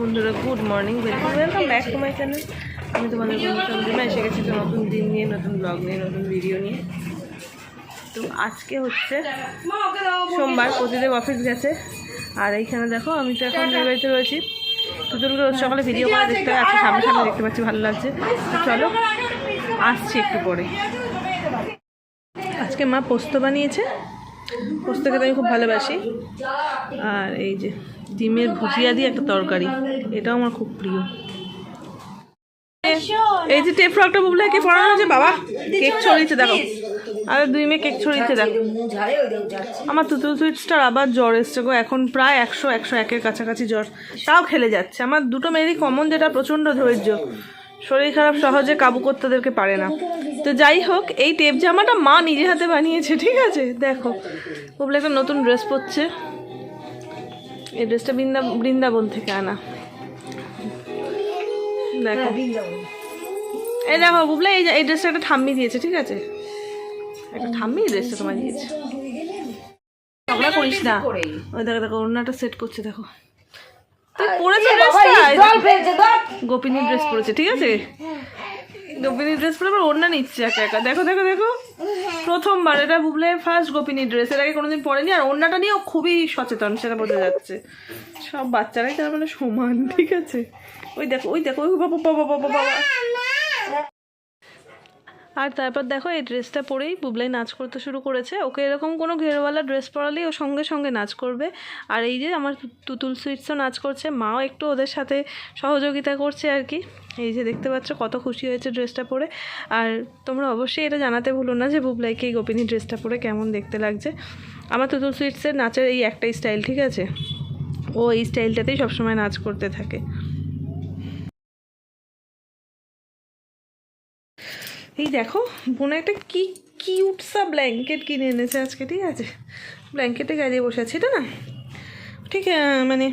বন্ধুরা good morning welcome welcome back to my channel আমি তোমাদের বন্ধু চন্দ্রিমা, এসে গেছি একটা নতুন দিন নিয়ে, নতুন ব্লগ নিয়ে, নতুন ভিডিও নিয়ে। তো আজকে হচ্ছে সোমবার প্রতিদেব অফিস গেছে। আর এইখানে দেখো, আমি তো এখন বাড়িতে রয়েছি। দুজনকে রোজ সকালে ভিডিও করে দেখতে আজকে সামনে সামনে দেখতে পাচ্ছি, ভালো লাগছে। তো চলো, আসছি একটু পরে। আজকে মা পোস্ত বানিয়েছে। পোস্ত খেতে আমি খুব ভালোবাসি। আর এই যে ডিমের ভুজিয়া দিয়ে একটা তরকারি। এটাও আমার খুব প্রিয়। এই যে টেপ ফ্রকটা বুবলে কে পড়ানো হয়েছে বাবা কেক ছড়িয়েছে দেখো। আর দুই মেয়ে কেক ছড়িয়েছে দেখো আমার তুতুল সুইটসটার আবার জ্বর এসছে গো এখন প্রায় একশো একশো একের কাছাকাছি জ্বর। তাও খেলে যাচ্ছে। আমার দুটো মেয়েরই কমন যেটা প্রচণ্ড ধৈর্য। শরীর খারাপ সহজে কাবু করতে ওদেরকে পারে না। তো যাই হোক এই টেপ জামাটা মা নিজে হাতে বানিয়েছে ঠিক আছে? দেখো বুবলে একটা নতুন ড্রেস পরছে। এই ড্রেসটা বৃন্দা বৃন্দাবন থেকে আনা। দেখো। এই দেখো বুবলে এই এই ড্রেসটা একটা ঠাম্মি দিয়েছে ঠিক আছে? একটা ঠাম্মি এই ড্রেসটা তোমায় দিয়েছে। ঝগড়া করিস না। ওই দেখো দেখো অন্যটা সেট করছে দেখো। তুই পরেছে ড্রেসটা গোপিনী ড্রেস পরেছে ঠিক আছে? গোপিনী ড্রেস পরে আবার ওড়না নিচ্ছে একা একা। দেখো দেখো দেখো। প্রথমবার, এটা বুবলে ফার্স্ট গোপিনী ড্রেস এর আগে কোনোদিন পরেনি, আর অন্যটা নিয়েও খুবই সচেতন, সেটা বোঝা যাচ্ছে। সব বাচ্চারাই তার মানে সমান, ঠিক আছে? ওই দেখো ওই দেখো, ওই বাবা বাবা বাবা বাবা। আর তারপর দেখো, এই ড্রেসটা পরেই বুবলাই নাচ করতে শুরু করেছে। ওকে এরকম কোনো ঘেরওয়ালা ড্রেস পরালেই ও সঙ্গে সঙ্গে নাচ করবে। আর এই যে আমার তুতুল সুইটসও নাচ করছে, মাও একটু ওদের সাথে সহযোগিতা করছে আর কি। এই যে দেখতে পাচ্ছ, কত খুশি হয়েছে ড্রেসটা পরে। আর তোমরা অবশ্যই এটা জানাতে ভুলো না যে বুবলাইকে এই গোপিনী ড্রেসটা পরে কেমন দেখতে লাগছে। আমার তুতুল সুইটসের নাচের এই একটাই স্টাইল ঠিক আছে? ও এই স্টাইলটাতেই সবসময় নাচ করতে থাকে। এই দেখো, বোন একটা কি কিউটসা ব্ল্যাঙ্কেট কিনে এনেছে আজকে, ঠিক আছে? ব্ল্যাঙ্কেটে গায়ে বসে আছে, এটা না? ঠিক মানে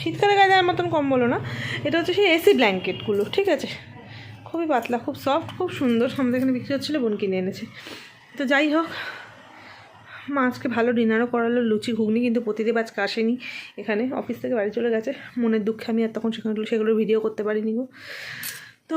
শীতকালে গায়ে দেওয়ার মতন কম বলো না। এটা হচ্ছে সেই এসি ব্ল্যাঙ্কেটগুলো ঠিক আছে? খুবই পাতলা, খুব সফট খুব সুন্দর। আমাদের এখানে বিক্রি হচ্ছিল, বোন কিনে এনেছে। তো যাই হোক, মা আজকে ভালো ডিনারও করালো, লুচি ঘুগনি কিন্তু প্রতিদেব আজকে আসেনি এখানে অফিস থেকে বাড়ি চলে গেছে। মনের দুঃখে আমি আর তখন সেখানে সেগুলো ভিডিও করতে পারিনি গো। তো